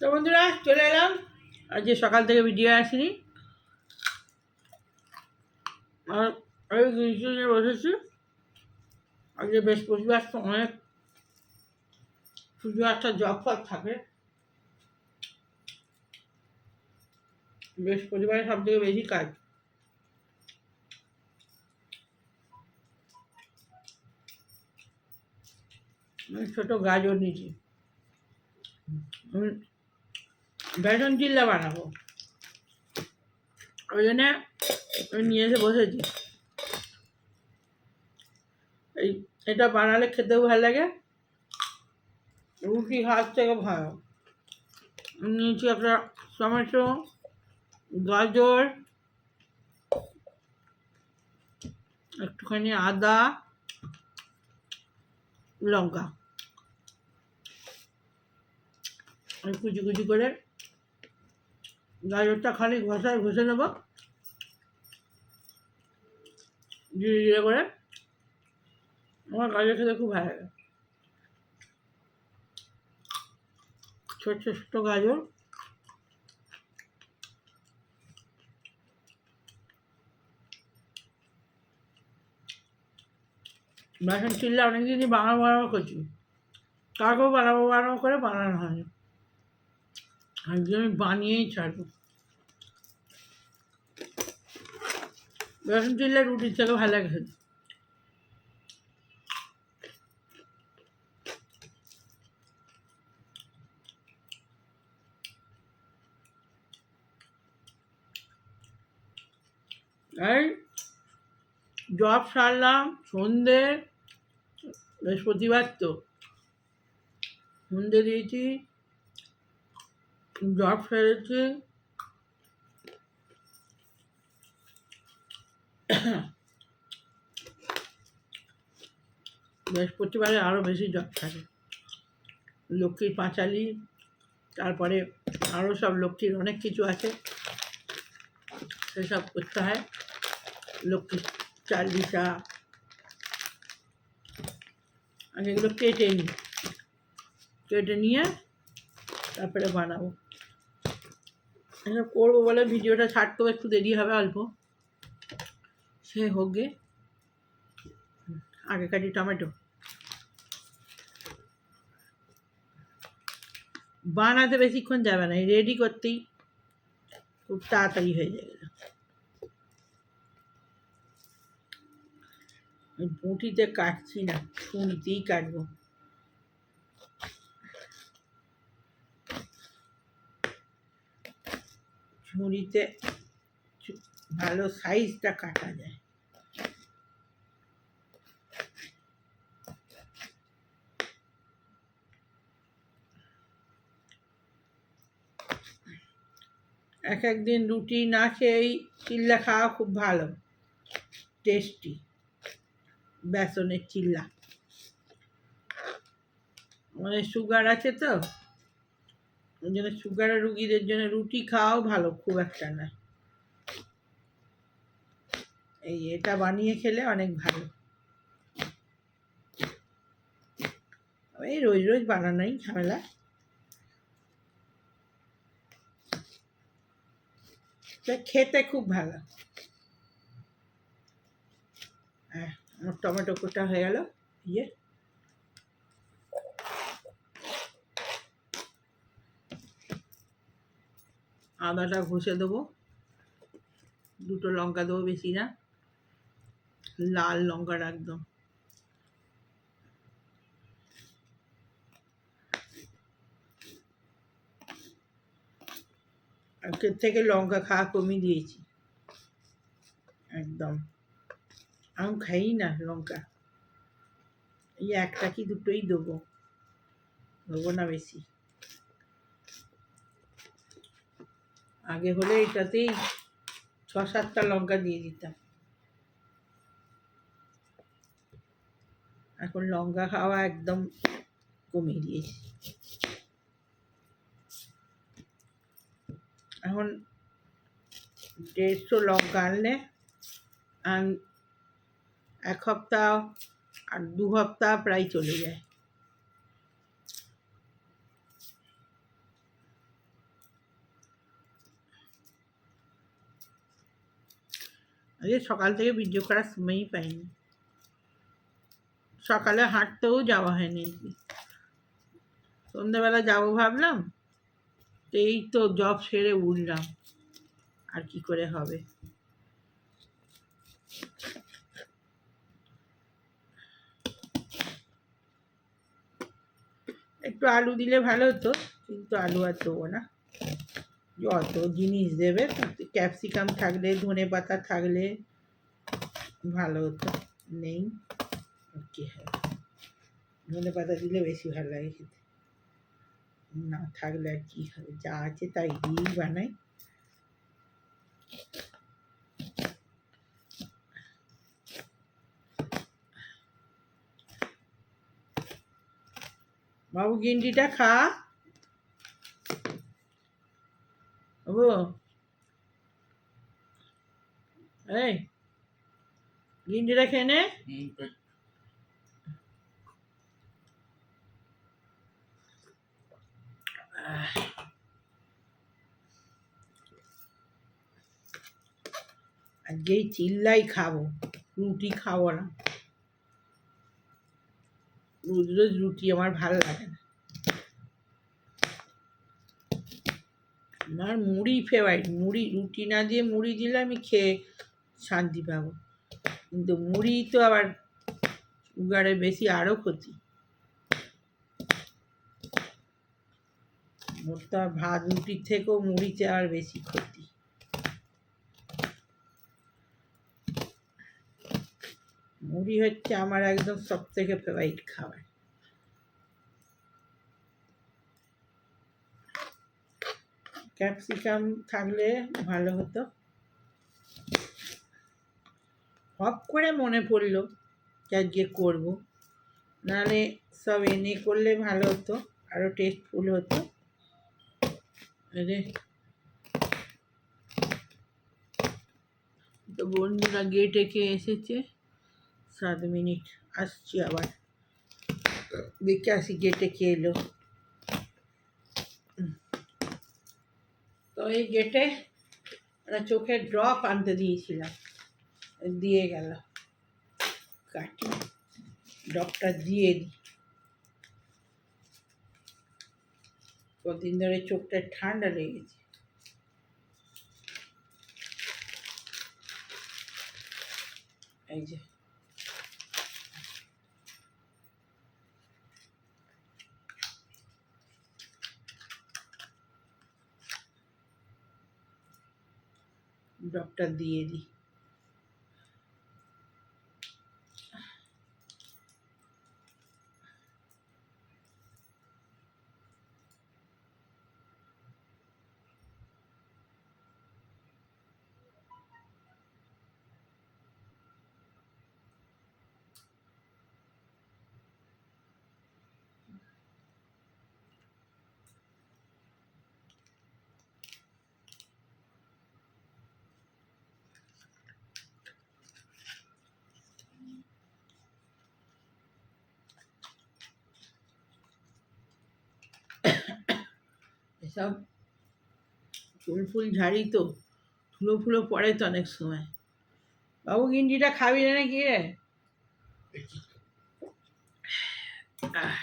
তো বন্ধুরা, চলে এলাম। আজকে সকাল থেকে ভিডিও আসিনি। আর আমি বসেছি। আজকে বৃহস্পতিবার তো অনেক পুজো একটা জব ফব থাকে। বৃহস্পতিবারে সব থেকে বেশি কাজ। ছোটো গাজর আমি বেসন চিল্লা বানাবো। ওই জন্যে নিয়ে এসে বসেছি। এই, এটা বানালে খেতেও ভালো লাগে। রুটি হাত থেকে ভালো। নিয়েছি একটা টমেটো, গাজর, একটুখানি আদা, লঙ্কা। কুচি কুচি করে গাজরটা খালি ঘষায় ঘষে নেব। জিরে জিরে করে আমার গাজর খেতে খুব ভালো লাগে। ছোট ছোট গাজর। বেসন চিল্লা, অনেকদিনই বানাবো বানাবো করছি। তারপর বানাবো বানাবো করে বানানো হয়নি। আজকে আমি বানিয়েই ছাড়বো। বেসন চিল্লা রুটির থেকে ভালো লাগে এই জব সারলাম, সন্ধে, বৃহস্পতিবার তো। সন্ধে দিয়েছি, জব সেরেছি। বৃহস্পতিবারে আরও বেশি জব থাকে। লক্ষ্মীর পাঁচালি, তারপরে আরও সব লক্ষ্মীর অনেক কিছু আছে। সেসব করতে হয়। লক্ষ্মীর চালিশা আমি এগুলো কেটে নিই। কেটে নিয়ে তারপরে বানাবো। এসব করব বলে ভিডিওটা ছাড়তেও একটু দেরি হবে অল্প। সে হোক গে আগে কাটি টমেটো বানাতে বেশিক্ষণ যাবে না রেডি করতেই খুব তাড়াতাড়ি হয়ে যাবে বটিতে কাটছি না ছুরিতেই কাটবো ছুরিতে চু- ভালো সাইজটা কাটা যায় এক একদিন রুটি না খেয়েই চিল্লা খাওয়া খুব ভালো। টেস্টি বেসনের চিল্লা। মানে সুগার আছে তো, ওই জন্য সুগারের রুগীদের জন্য রুটি খাওয়াও ভালো, খুব একটা না এই এটা বানিয়ে খেলে অনেক ভালো। এই রোজ রোজ বানানোই ঝামেলা। খেতে খুব ভালো হ্যাঁ আমার টমেটো কোটা হয়ে গেল ইয়ে আদাটা ঘষে দেবো দুটো লঙ্কা দেবো বেশি না লাল লঙ্কাটা একদম আজকের থেকে লঙ্কা খাওয়া কমিয়ে দিয়েছি। একদম। আমি খাই না লঙ্কা। এই একটা কি দুটোই দেবো। দেবো না বেশি। আগে হলে এটাতেই ছ সাতটা লঙ্কা দিয়ে দিতাম। এখন লঙ্কা খাওয়া একদম কমিয়ে দিয়েছি। এখন দেড়শো লঙ্কা আনলে এক সপ্তাহ আর দু সপ্তাহ প্রায় চলে যায়। আজকে সকাল থেকে ভিডিও করার সময়ই পাইনি। সকালে হাঁটতেও যাওয়া হয়নি। সন্ধ্যাবেলা যাব ভাবলাম তো এই তো জব সেরে উঠলাম। আর কি করে হবে? একটু আলু দিলে ভালো হতো, কিন্তু আলু আর দেবো না। যত জিনিস দেবে ক্যাপসিকাম থাকলে, ধনে পাতা থাকলে ভালো হতো। নেই কি হবে ধনে পাতা দিলে বেশি ভালো লাগে খেতে। না থাকলে আর কি হবে? যা আছে তাই দিয়েই বানাই। বাবু, গিন্ডিটা খা। বাবু। এই, গিন্ডিটা খেয়ে নে। আহ। আজকেই চিল্লাই খাব, রুটি খাব না। রোজ রোজ রুটি আমার ভালো লাগে না। আমার মুড়ি ফেভারিট মুড়ি, রুটি না দিয়ে মুড়ি দিলে আমি খেয়ে শান্তি পাবো। কিন্তু মুড়ি তো আবার সুগারে বেশি আরও ক্ষতি। মোটটা ভাত, রুটির থেকেও মুড়িতে আর বেশি ক্ষতি। মুড়ি হচ্ছে আমার একদম সব থেকে ফেভারিট খাবার। ক্যাপসিকাম থাকলে ভালো হতো। হপ করে মনে পড়ল আজকে করব। নাহলে সব এনে করলে ভালো হতো আরও টেস্টফুল হতো। আরে। তো বন্ধুরা গেটে কে এসেছে? সাত মিনিট, আসছি আবার। দেখে আসি গেটে কে এলো। তো এই গেটে একটা চোখের ড্রপ আনতে দিয়েছিলাম। দিয়ে গেল। কাটি। ড্রপটা দিয়ে দিই কদিন ধরে চোখটা ঠান্ডা লেগেছে এই যে। ড্রপটা দিয়ে দিই। এসব ফুল ফুল ঝাড়ি তো ধুলো ফুলো পড়ে তো অনেক সময়। বাবু গিন্ডিটা খাবি না নাকি রে আহ,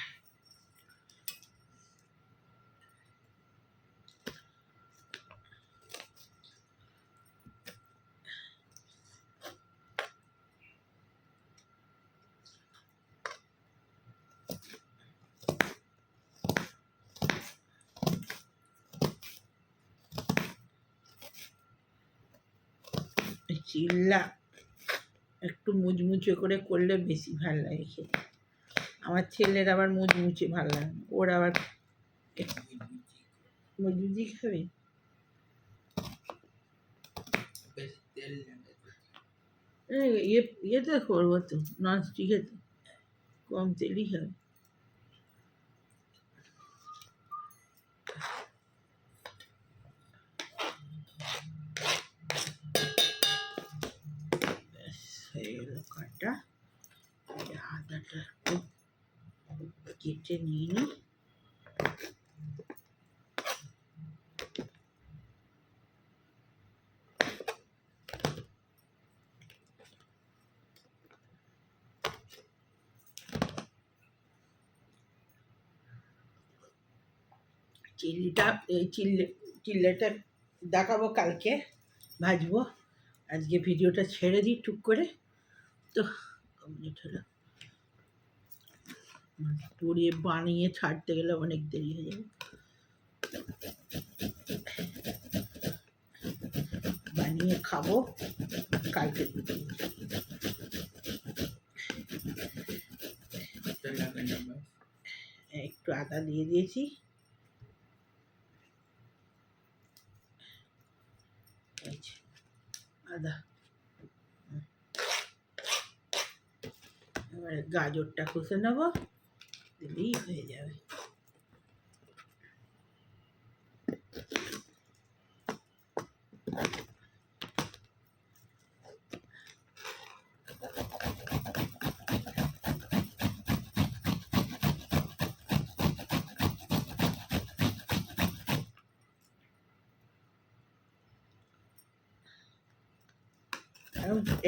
এই চিল্লা। একটু মুচমুচে করে করলে বেশি ভালো লাগে খেতে। আমার ছেলের আবার মুচমুচে ভালো লাগে ওর আবার মুচমুচি খাবে? ইয়ে ইয়েতে করব তো ননস্টিকে তো। কম তেলই হবে হলো কাটা আদাটা একটু কেটে নিয়ে নিই চিল্লিটা চিল্লে, চিল্লেটা দেখাবো কালকে, ভাজবো। আজকে ভিডিওটা ছেড়ে দিই টুক করে। তো কমপ্লিট হলো পুড়িয়ে বানিয়ে ছাড়তে গেলে অনেক দেরি হয়ে যাবে বানিয়ে খাব কালকে একটু আদা দিয়ে দিয়েছি এই যে, আদা এবারে গাজরটা কষে নেব দিলেই হয়ে যাবে।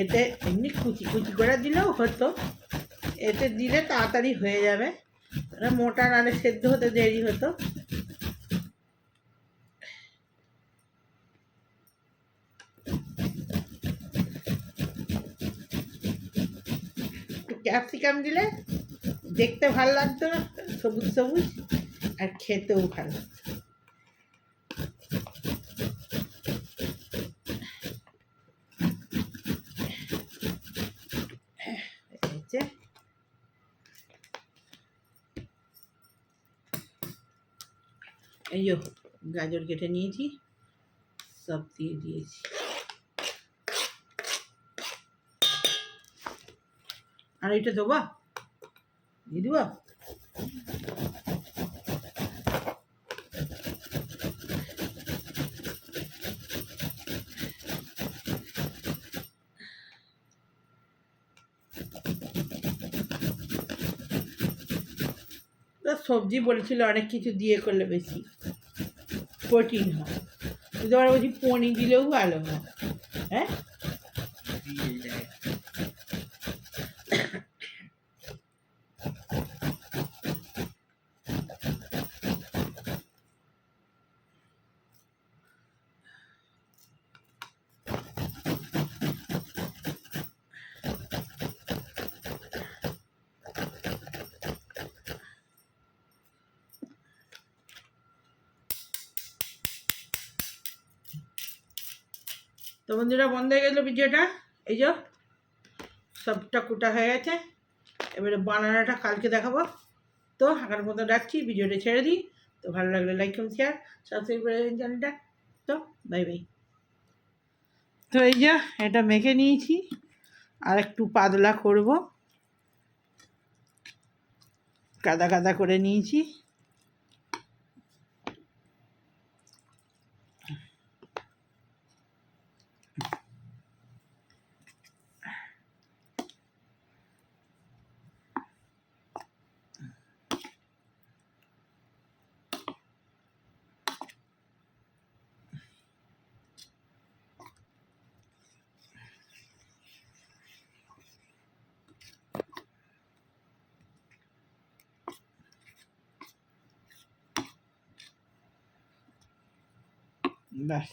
এতে এমনি কুচি কুচি করে দিলেও হতো। এতে দিলে তাড়াতাড়ি হয়ে যাবে। মোটা নালে সেদ্ধ হতে দেরি হতো। ক্যাপসিকাম দিলে দেখতে ভালো লাগতো সবুজ সবুজ, আর খেতেও ভালো লাগতো। হয়েছে এই গাজর কেটে নিয়েছি, সব দিয়ে দিয়েছি। আর এটা দেবো? দিয়ে দিব? সবজি বলেছিল অনেক কিছু দিয়ে করলে বেশি। প্রোটিন হয় তোমার বলছি পনির দিলেও ভালো হ্যাঁ। তো বন্ধুরা, বন্ধ হয়ে গেল ভিডিওটা। এই যে সবটা কুটা হয়ে গেছে। এবারে বানানোটা কালকে দেখাবো। তো আগার মতো রাখছি, ভিডিওটা ছেড়ে দিই। তো ভালো লাগলে লাইক কমেন্ট শেয়ার সাবস্ক্রাইব করে দিন চ্যানেলটা তো বাই বাই তো এই যে এটা মেখে নিয়েছি। আর একটু পাতলা করব। কাদা কাদা করে নিয়েছি। ব্যাস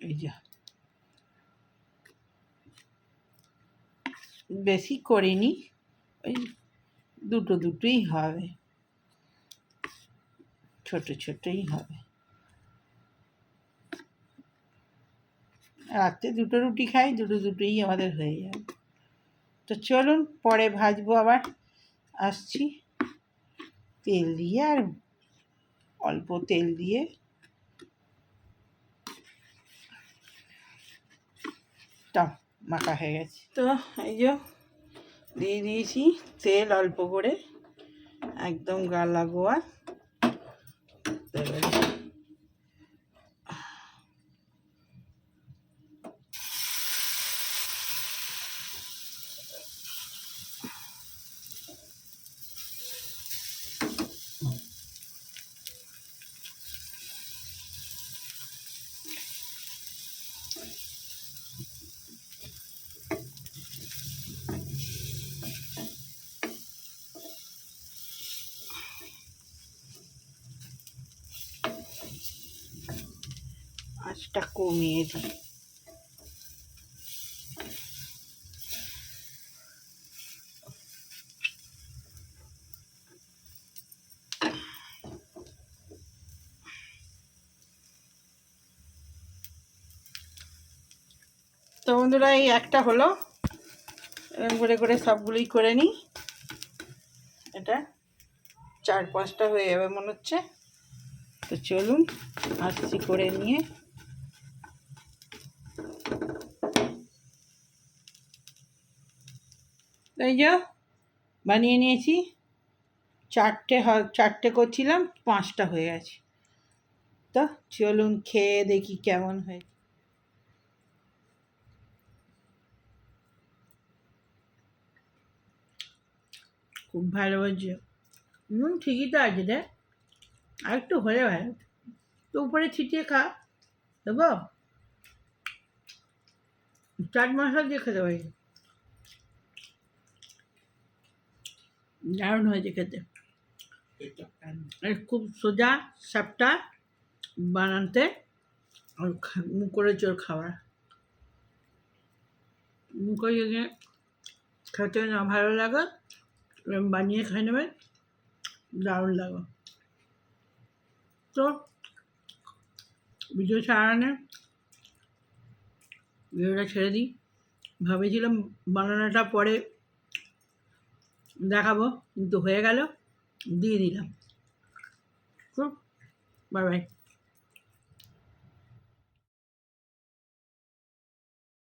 এই যা বেশি করিনি ওই দুটো দুটোই হবে ছোট ছোটই হবে রাত্রে দুটো রুটি খাই দুটো দুটোই আমাদের হয়ে যাবে তো চলুন পরে ভাজবো আবার আসছি তেল দিয়ে আর অল্প তেল দিয়ে টক মাখা হয়ে গেছে। তো এই যে দিয়ে দিয়েছি তেল অল্প করে, একদম গালা লাগোয়া গ্যাসটা কমিয়ে দিই তো বন্ধুরা এই একটা হলো এরকম করে করে সবগুলোই করে নিই এটা চার পাঁচটা হয়ে যাবে মনে হচ্ছে তো চলুন আসছি করে নিয়ে এই যা, বানিয়ে নিয়েছি। চারটে চারটে করছিলাম, পাঁচটা হয়ে গেছে। তো চলুন খেয়ে দেখি কেমন হয়েছে খুব ভালো হয়েছে। নুন ঠিকই তো আছে রে আর একটু হলে ভালো তো উপরে ছিটিয়ে খা, দেবো? চাট মশলা দিয়ে খেতে পারি দারুণ হয়েছে খেতে। খুব সোজা সাপটা বানাতে মুখরে চোর খাবার মুখে যদি খেতে না ভালো লাগে বানিয়ে খাই নেবেন দারুণ লাগে। তো ভিডিও ছাড়ানে ভিডিওটা ছেড়ে দিই। ভেবেছিলাম বানানোটা পরে দেখাবো কিন্তু হয়ে গেল দিয়ে দিলাম। Bye bye